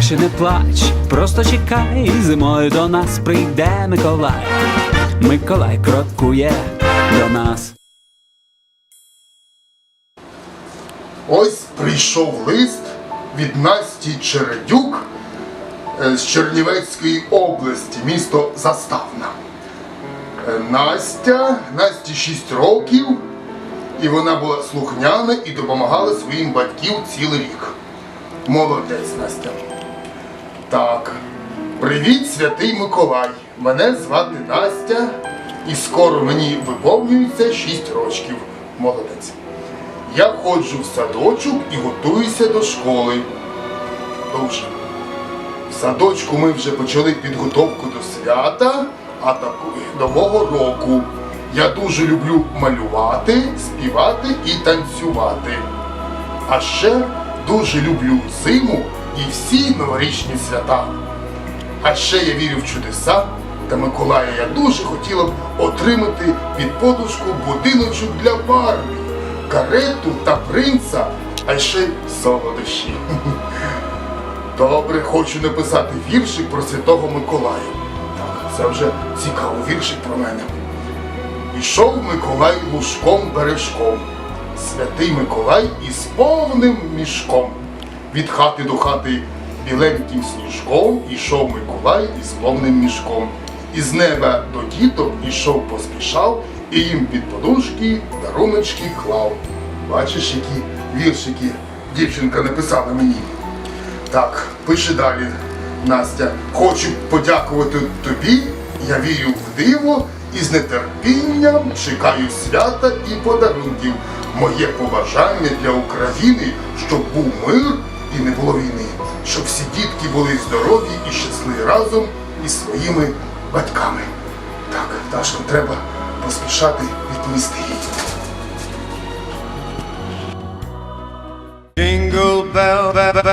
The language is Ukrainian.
плачеш не плач, просто чекай, зимою до нас прийде Миколай. Миколай крокує до нас. Ось прийшов лист від Насті Чередюк е, з Чернівецької області, місто Заставна. Е, Настя, Насті 6 років, і вона була слухняна і допомагала своїм батькам цілий рік. Молодець, Настя. Так. Привіт, святий Миколай. Мене звати Настя, і скоро мені виповнюється 6 років. Молодець. Я ходжу в садочок і готуюся до школи. Дуже. В садочку ми вже почали підготовку до свята, а також нового року. Я дуже люблю малювати, співати і танцювати. А ще дуже люблю зиму і всі новорічні свята. А ще я вірю в чудеса та Миколая я дуже хотіла б отримати під подушку будиночок для Барбі, карету та принца, а ще й солодощі. Добре, хочу написати віршик про Святого Миколая. Це вже цікавий віршик про мене. Ішов Миколай лужком бережком, святий Миколай із повним мішком. Від хати до хати біленьким сніжком ішов Миколай із повним мішком. Із неба до діток ішов поспішав, і їм під подушки даруночки клав. Бачиш, які віршики дівчинка написала мені. Так, пише далі Настя. Хочу подякувати тобі. Я вірю в диво і з нетерпінням чекаю свята і подарунків. Моє побажання для України, щоб був мир і не було війни, щоб всі дітки були здорові і щасливі разом із своїми батьками. Так, Дашко, треба поспішати відповісти їй. Jingle bell, bell,